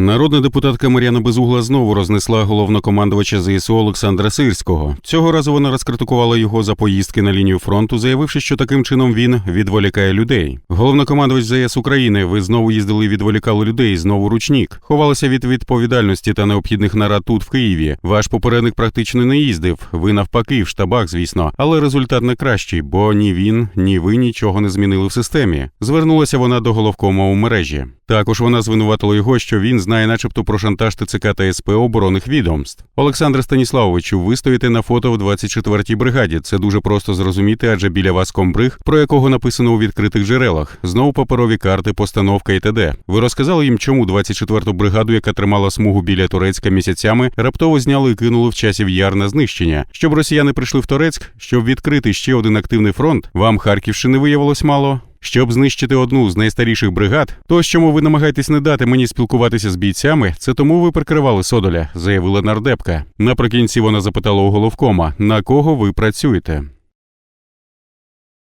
Народна депутатка Мар'яна Безугла знову рознесла головнокомандувача ЗСУ Олександра Сирського. Цього разу вона розкритикувала його за поїздки на лінію фронту, заявивши, що таким чином він відволікає людей. Головнокомандувач ЗС України, ви знову їздили і відволікали людей, знову ручнік. Ховалися від відповідальності та необхідних нарад тут, в Києві. Ваш попередник практично не їздив. Ви навпаки, в штабах, звісно, але результат не кращий, бо ні він, ні ви нічого не змінили в системі. Звернулася вона до головкома у мережі. Також вона звинуватила його, що він знає, начебто, про шантаж ТЦК та СП оборонних відомств. Олександр Станіславовичу, ви на фото в 24-й бригаді. Це дуже просто зрозуміти, адже біля вас комбриг, про якого написано у відкритих джерелах. Знову паперові карти, постановка і т.д. Ви розказали їм, чому 24-ту бригаду, яка тримала смугу біля Турецька місяцями, раптово зняли і кинули в часів яр на знищення. Щоб росіяни прийшли в Торецьк, щоб відкрити ще один активний фронт. Вам Харківщини виявилось мало. Щоб знищити одну з найстаріших бригад, то чому ви намагаєтесь не дати мені спілкуватися з бійцями, це тому ви прикривали Содоля, заявила нардепка. Наприкінці вона запитала у головкома, на кого ви працюєте.